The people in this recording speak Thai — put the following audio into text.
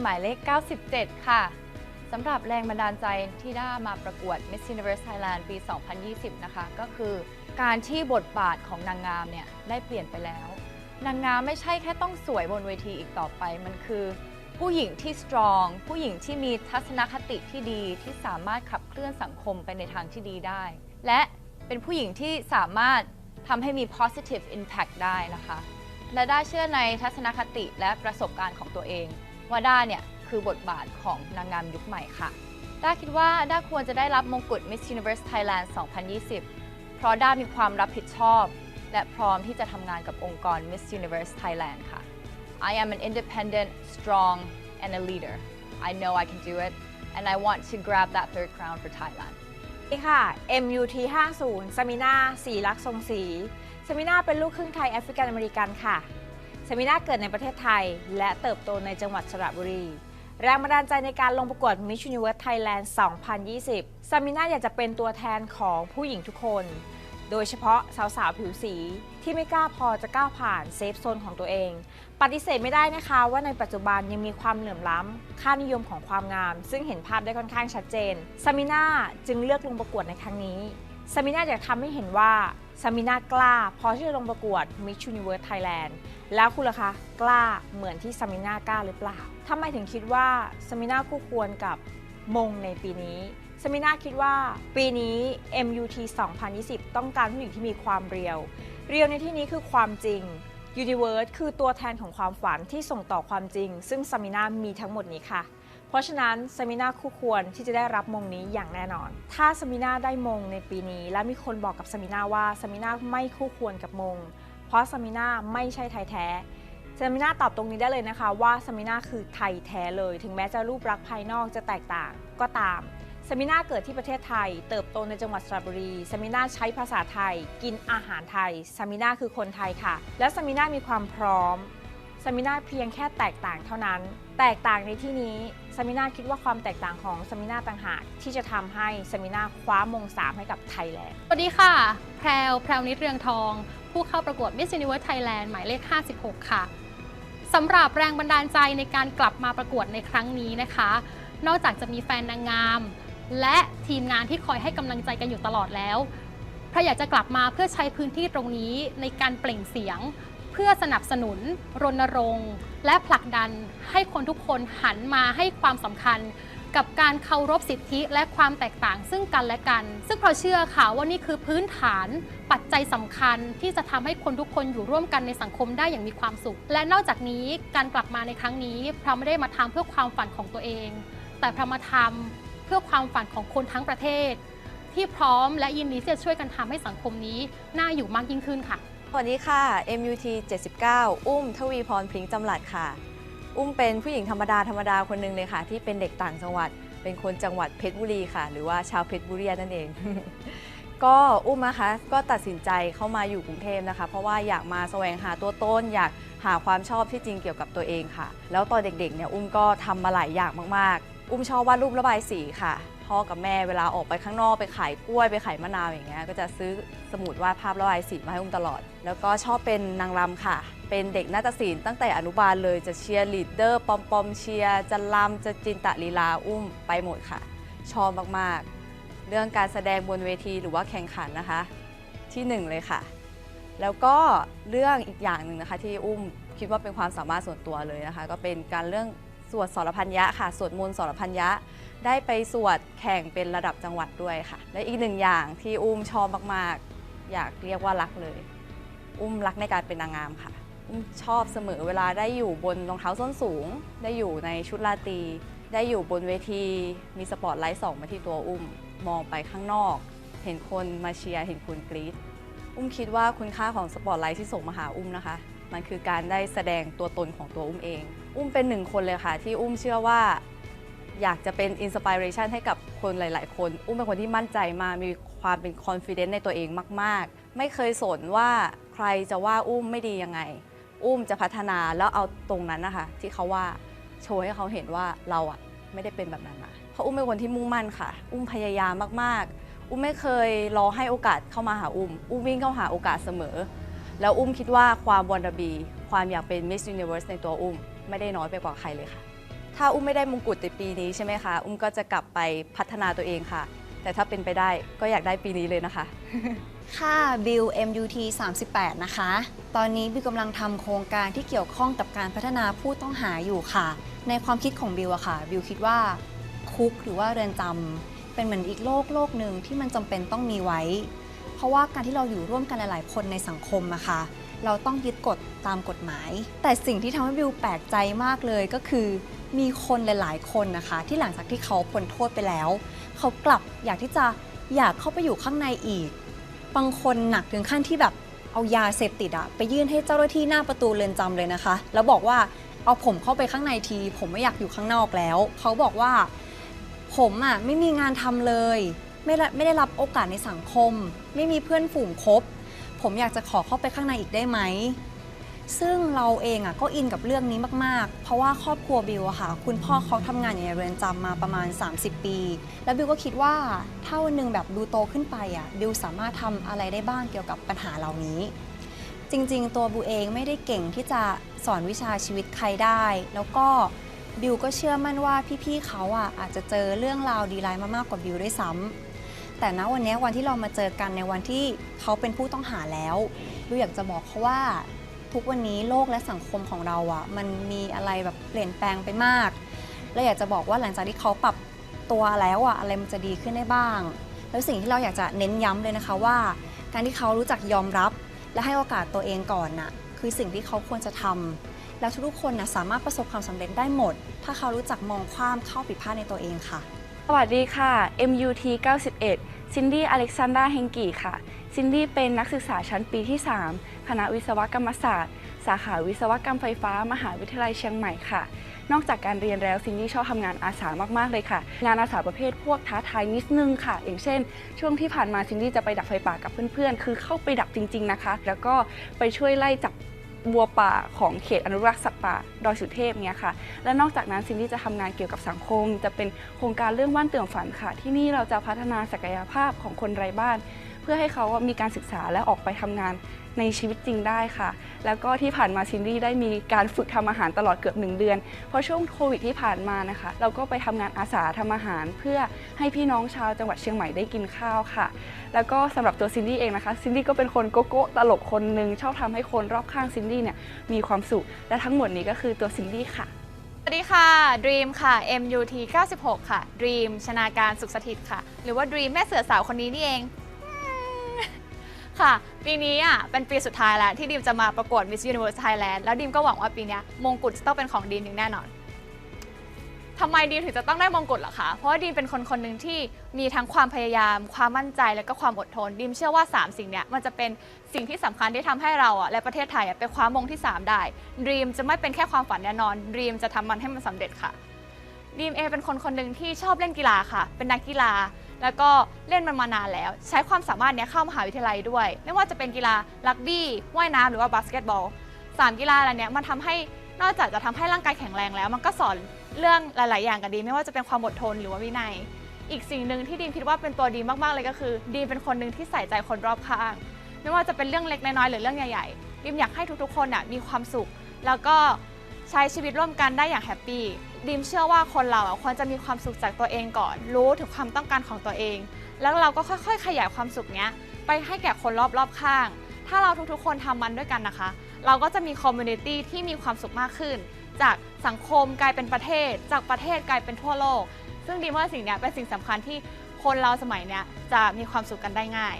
หมายเลข 97 ค่ะสำหรับแรงบันดาลใจที่ได้มาประกวด Miss Universe Thailand ปี 2020 นะคะ ก็คือการที่บทบาทของนางงามเนี่ยได้เปลี่ยนไปแล้ว นางงามไม่ใช่แค่ต้องสวยบนเวทีอีกต่อไป มันคือ ผู้หญิงที่สตรอง ผู้หญิงที่มีทัศนคติที่ดีที่สามารถขับเคลื่อนสังคมไปในทางที่ดีได้ และเป็นผู้หญิงที่สามารถทำให้มี positive impact ได้นะคะ และได้เชื่อในทัศนคติและประสบการณ์ของตัวเอง ว่าด้าเนี่ยคือบทบาทของนางงามยุคใหม่ค่ะ ด้าคิดว่าด้าควรจะได้รับมงกุฎ Miss Universe Thailand 2020 เพราะด้ามีความรับผิดชอบ และพร้อมที่จะทำงานกับองค์กร Miss Universe Thailand ค่ะ I am an independent, strong, and a leader. I know I can do it, and I want to grab that third crown for Thailand. นี่ค่ะ MUT 50สมินาสีรักษ์ทรงสีสมินาเป็นลูกครึ่งไทยแอฟริกันอเมริกันค่ะ สมินาเกิดในประเทศไทย และเติบโตในจังหวัดสระบุรี แรงบันดาลใจในการลงประกวด Miss Universe Thailand 2020สมินาอยากจะเป็นตัวแทนของผู้หญิงทุกคน โดยเฉพาะสาวๆ ผิวสีที่ไม่กล้าพอจะก้าวผ่านเซฟโซนของตัวเอง ปฏิเสธไม่ได้นะคะว่าในปัจจุบันยังมีความเหลื่อมล้ำ ค่านิยมของความงาม ซึ่งเห็นภาพได้ค่อนข้างชัดเจนซามิน่าจึงเลือกลงประกวดในครั้งนี้ซามิน่าอยากทำให้เห็นว่าซามิน่ากล้าพอที่จะลงประกวด Miss Universe Thailand แล้วคุณล่ะคะกล้าเหมือนที่ซามิน่ากล้าหรือเปล่าทำไมถึงคิดว่าซามิน่าคู่ควรกับมงในปีนี้ซามิน่าคิดว่าปีนี้ MUT 2020 ต้องการผู้หญิงที่มีความเรียว เรียวในที่นี้คือความจริง Universe คือตัวแทนของความฝันที่ส่งต่อความจริง ซึ่งซามิน่ามีทั้งหมดนี้ค่ะ เพราะฉะนั้นซามิน่าคู่ควรที่จะได้รับมงนี้อย่างแน่นอน ถ้าซามิน่าได้มงในปีนี้ และมีคนบอกกับซามิน่าว่าซามิน่าไม่คู่ควรกับมง เพราะซามิน่าไม่ใช่ไทยแท้ซามิน่าตอบตรงนี้ได้เลยนะคะว่าซามิน่าคือไทยแท้เลย ถึงแม้จะรูปลักษณ์ภายนอกจะแตกต่างก็ตามซามิน่าเกิดที่ประเทศไทย เติบโตในจังหวัดสระบุรีซามิน่าใช้ภาษาไทย กินอาหารไทยซามิน่าคือคนไทยค่ะ และซามิน่ามีความพร้อมซามิน่าเพียงแค่แตกต่างเท่านั้น แตกต่างในที่นี้ซามิน่าคิดว่าความแตกต่างของซามิน่าต่างหากที่จะทำให้ซามิน่าคว้ามงสามให้กับไทยแลนด์สวัสดีค่ะ แพรวแพรวนิดเรืองทอง ผู้เข้าประกวด Miss Universe Thailand หมายเลข 56 ค่ะสำหรับแรงบันดาลใจในการกลับมาประกวดในครั้งนี้นะคะ นอกจากจะมีแฟนนางงาม และทีมงานที่คอยให้กำลังใจกันอยู่ตลอดแล้วพระอยากจะกลับมาเพื่อใช้พื้นที่ตรงนี้ในการเปล่งเสียง เพื่อสนับสนุน รณรงค์ และผลักดันให้คนทุกคนหันมาให้ความสำคัญ กับการเคารพสิทธิและความแตกต่างซึ่งกันและกัน ซึ่งเราเชื่อค่ะว่านี่คือพื้นฐานปัจจัยสำคัญที่จะทำให้คนทุกคนอยู่ร่วมกันในสังคมได้อย่างมีความสุข และนอกจากนี้การกลับมาในครั้งนี้พระไม่ได้มาทำเพื่อความฝันของตัวเอง แต่พระมาทำเพื่อความฝันของคนทั้งประเทศ ที่พร้อมและยินดีที่จะช่วยกันทำให้สังคมนี้น่าอยู่มากยิ่งขึ้นค่ะสวัสดีค่ะ MUT 79 อุ้ม ทวีพรพริ้งจำหลัดค่ะ อุ้มเป็นผู้หญิงธรรมดาธรรมดาคนหนึ่งเลยค่ะ ที่เป็นเด็กต่างจังหวัด เป็นคนจังหวัดเพชรบุรีค่ะ หรือว่าชาวเพชรบุรีนั่นเอง ก็อุ้มนะคะก็ตัดสินใจเข้ามาอยู่กรุงเทพนะคะ เพราะว่าอยากมาแสวงหาตัวต้นอยากหาความชอบที่จริงเกี่ยวกับตัวเองค่ะ แล้วตอนเด็กๆเนี่ยอุ้มก็ทำมาหลายอย่างมากๆ อุ้มชอบวาดรูประบายสีค่ะ พ่อกับแม่เวลาออกไปข้างนอกไปขายกล้วยไปขายมะนาวอย่างเงี้ยก็จะซื้อสมุดวาดภาพระบายสีมาให้อุ้มตลอด แล้วก็ชอบเป็นนางรำค่ะ เป็นเด็กนาฏศิลป์ตั้งแต่อนุบาลเลยจะเชียร์ลีดเดอร์ปอมปอมเชียร์จะรำจะจินตะลีลาอุ้มไปหมดค่ะ ชอบมากๆ เรื่องการแสดงบนเวทีหรือว่าแข่งขันนะคะ ที่หนึ่งเลยค่ะ แล้วก็เรื่องอีกอย่างหนึ่งนะคะที่อุ้มคิดว่าเป็นความสามารถส่วนตัวเลยนะคะ ก็เป็นการเรื่อง สวดสรพันยะค่ะ สวดมนต์สรพันยะได้ไปสวดแข่งเป็นระดับจังหวัดด้วยค่ะ และอีกหนึ่งอย่างที่อุ้มชอบมากๆ อยากเรียกว่ารักเลย อุ้มรักในการเป็นนางงามค่ะ อุ้มชอบเสมอเวลาได้อยู่บนรองเท้าส้นสูง ได้อยู่ในชุดราตรีได้อยู่บนเวที มีสปอตไลท์ส่องมาที่ตัวอุ้ม มองไปข้างนอก เห็นคนมาเชียร์ เห็นคนกรี๊ด อุ้มคิดว่าคุณค่าของสปอตไลท์ที่ส่งมาหาอุ้มนะคะ มันคือการได้แสดงตัวตนของตัวอุ้มเอง อุ้มเป็นหนึ่งคนเลยค่ะ ที่อุ้มเชื่อว่าอยากจะเป็นอินสปิเรชันให้กับคนหลาย ๆ คน อุ้มเป็นคนที่มั่นใจมากมีความเป็นคอนฟ idence ในตัวเองมาก ๆ ไม่เคยสนว่าใครจะว่าอุ้มไม่ดียังไง อุ้มจะพัฒนาแล้วเอาตรงนั้นนะคะที่เขาว่าโชว์ให้เขาเห็นว่าเราอะไม่ได้เป็นแบบนั้นนะเพราะอุ้มเป็นคนที่มุ่งมั่นค่ะ อุ้มพยายามมาก ๆ อุ้มไม่เคยรอให้โอกาสเข้ามาหาอุ้ม อุ้มวิ่งเข้าหาโอกาสเสมอ แล้วอุ้มคิดว่าความวันดบี ความอยากเป็น Miss Universe ในตัวอุ้ม ไม่ได้น้อยไปกว่าใครเลยค่ะ ถ้าอุ้มไม่ได้มงกุฎในปีนี้ใช่ไหมคะ อุ้มก็จะกลับไปพัฒนาตัวเองค่ะ แต่ถ้าเป็นไปได้ก็อยากได้ปีนี้เลยนะคะ ค่ะบิล MUT 38 นะคะ ตอนนี้บิวกำลังทำโครงการที่เกี่ยวข้องกับการพัฒนาผู้ต้องหาอยู่ค่ะ ในความคิดของบิวอะค่ะ บิวคิดว่าคุกหรือว่าเรือนจำเป็นเหมือนอีกโลกโลกหนึ่งที่มันจำเป็นต้องมีไว้ เพราะว่าการที่เราอยู่ร่วมกันหลาย ๆ คนในสังคมอะค่ะ เราต้องยึดกฎตามกฎหมาย แต่สิ่งที่ทำให้บิวแปลกใจมากเลยก็คือ มีคนหลาย ๆ คนนะคะ ที่หลังจากที่เขาพ้นโทษไปแล้ว เขากลับอยากที่จะอยากเข้าไปอยู่ข้างในอีก บางคนหนักถึงขั้นที่แบบเอายาเสพติดอะไปยื่นให้เจ้าหน้าที่หน้าประตูเรือนจำเลยนะคะ แล้วบอกว่าเอาผมเข้าไปข้างในที ผมไม่อยากอยู่ข้างนอกแล้ว เขาบอกว่า ผมอะไม่มีงานทำเลย ไม่ได้ไม่ได้รับโอกาสในสังคม ไม่มีเพื่อนฝูงคบ ผมอยากจะขอเข้าไปข้างในอีกได้ไหม ซึ่งเราเองอะก็อินกับเรื่องนี้มาก ๆ เพราะว่าครอบครัวบิวอะค่ะ คุณพ่อเขาทำงานอยู่ในเรือนจำมาประมาณ 30 ปี แล้วบิวก็คิดว่าถ้าวันหนึ่งแบบดูโตขึ้นไปอะบิวสามารถทำอะไรได้บ้างเกี่ยวกับปัญหาเหล่านี้ จริง ๆ ตัวบิวเองไม่ได้เก่งที่จะสอนวิชาชีวิตใครได้ แล้วก็บิวก็เชื่อมั่นว่าพี่ ๆเขาอะอาจจะเจอเรื่องราวดีไลน์มามากกว่าบิวด้วยซ้ำ แต่ณวันนี้วันที่เรามาเจอกันในวันที่เขาเป็นผู้ต้องหาแล้วบิวอยากจะบอกเขาว่าทุกวันนี้โลกและสังคมของเราอะ่ะมันมีอะไรแบบเปลี่ยนแปลงไปมากและอยากจะบอกว่าหลังจากที่เขาปรับตัวแล้วอะ่ะอะไรมันจะดีขึ้นได้บ้าง แล้วสิ่งที่เราอยากจะเน้นย้ำเลยนะคะว่า การที่เขารู้จักยอมรับ และให้โอกาสตัวเองก่อนน่ะคือสิ่งที่เขาควรจะทำแล้วทุกๆคนนะสามารถประสบความสำเร็จได้หมด ถ้าเขารู้จักมองความเข้าผิดพลาดในตัวเองค่ะ สวัสดีค่ะ MUT 91 ซินดี้อเล็กซานดราเฮงกีค่ะ ซินดี้เป็นนักศึกษาชั้นปีที่ 3 คณะวิศวกรรมศาสตร์ สาขาวิศวกรรมไฟฟ้า มหาวิทยาลัยเชียงใหม่ค่ะ นอกจากการเรียนแล้วซินดี้ชอบทำงานอาสามากๆเลยค่ะ งานอาสาประเภทพวกท้าทายนิดนึงค่ะ อย่างเช่น ช่วงที่ผ่านมาซินดี้จะไปดับไฟป่ากับเพื่อนๆ คือเข้าไปดับจริง ๆนะคะ แล้วก็ไปช่วยไล่จับ วัวป่าของเขตอนุรักษ์สัตว์ป่าดอยสุเทพเนี่ยค่ะ และนอกจากนั้นซินดี้จะทำงานเกี่ยวกับสังคม จะเป็นโครงการเรื่องบ้านเตื่อมฝันค่ะ ที่นี่เราจะพัฒนาศักยภาพของคนไร้บ้าน เพื่อให้เขามีการศึกษาและออกไปทำงาน ในชีวิตจริงได้ค่ะ แล้วก็ที่ผ่านมาซินดี้ได้มีการฝึกทำอาหารตลอดเกือบ 1 เดือน เพราะช่วงโควิดที่ผ่านมานะคะ เราก็ไปทำงานอาสาทำอาหาร เพื่อให้พี่น้องชาวจังหวัดเชียงใหม่ได้กินข้าวค่ะ แล้วก็สำหรับตัวซินดี้เองนะคะซินดี้ก็เป็นคนโกโก้ตลกคนหนึ่งชอบทำให้คนรอบข้างซินดี้เนี่ยมีความสุข และทั้งหมดนี้ก็คือตัวซินดี้ค่ะสวัสดีค่ะ Dream ค่ะ MUT 96 ค่ะ Dream ชนาการสุขสถิตค่ะ หรือว่า Dream แม่เสือสาวคนนี้นี่เอง ค่ะ ปีนี้อะเป็นปีสุดท้ายแล้ว ที่ดีมจะมาประกวด Miss Universe Thailand แล้วดีมก็หวังว่าปีนี้มงกุฎจะต้องเป็นของดีมอย่างแน่นอนทำไมดีมถึงจะต้องได้มงกุฎล่ะคะ เพราะว่าดีมเป็นคนคนหนึ่งที่มีทั้งความพยายาม ความมั่นใจ และก็ความอดทน ดีมเชื่อว่า 3 สิ่งเนี้ยมันจะเป็นสิ่งที่สำคัญที่ทำให้เราอะและประเทศไทยอะไปคว้ามงที่ 3 ได้ ดีมจะไม่เป็นแค่ความฝันแน่นอน ดีมจะทำมันให้มันสำเร็จค่ะ ดีมเองเป็นคนคนหนึ่งที่ชอบเล่นกีฬาค่ะ เป็นนักกีฬา แล้วก็เล่นมันมานานแล้ว ใช้ความสามารถเนี้ยเข้ามหาวิทยาลัยด้วย ไม่ว่าจะเป็นกีฬารักบี้ว่ายน้ำหรือว่าบาสเกตบอลสามกีฬาอะไรเนี้ยมันทำให้นอกจากจะทำให้ร่างกายแข็งแรงแล้ว มันก็สอนเรื่องหลาย ๆ อย่างกับดี ไม่ว่าจะเป็นความอดทนหรือว่าวินัย อีกสิ่งหนึ่งที่ดีมคิดว่าเป็นตัวดีมาก ๆ เลยก็คือ ดีเป็นคนหนึ่งที่ใส่ใจคนรอบข้าง ไม่ว่าจะเป็นเรื่องเล็กน้อยหรือเรื่องใหญ่ ๆดิมอยากให้ทุก ๆ คนน่ะมีความสุข แล้วก็ใช้ชีวิตร่วมกันได้อย่างแฮปปี้ ดิมเชื่อว่าคนเราอะควรจะมีความสุขจากตัวเองก่อน รู้ถึงความต้องการของตัวเอง แล้วเราก็ค่อยๆ ขยายความสุขเนี้ย ไปให้แก่คนรอบๆข้าง ถ้าเราทุกๆ คนทำมันด้วยกันนะคะ เราก็จะมีคอมมูนิตี้ที่มีความสุขมากขึ้น จากสังคมกลายเป็นประเทศ จากประเทศกลายเป็นทั่วโลก ซึ่งดีมว่าสิ่งนี้เป็นสิ่งสำคัญที่คนเราสมัยเนี้ยจะมีความสุขกันได้ง่าย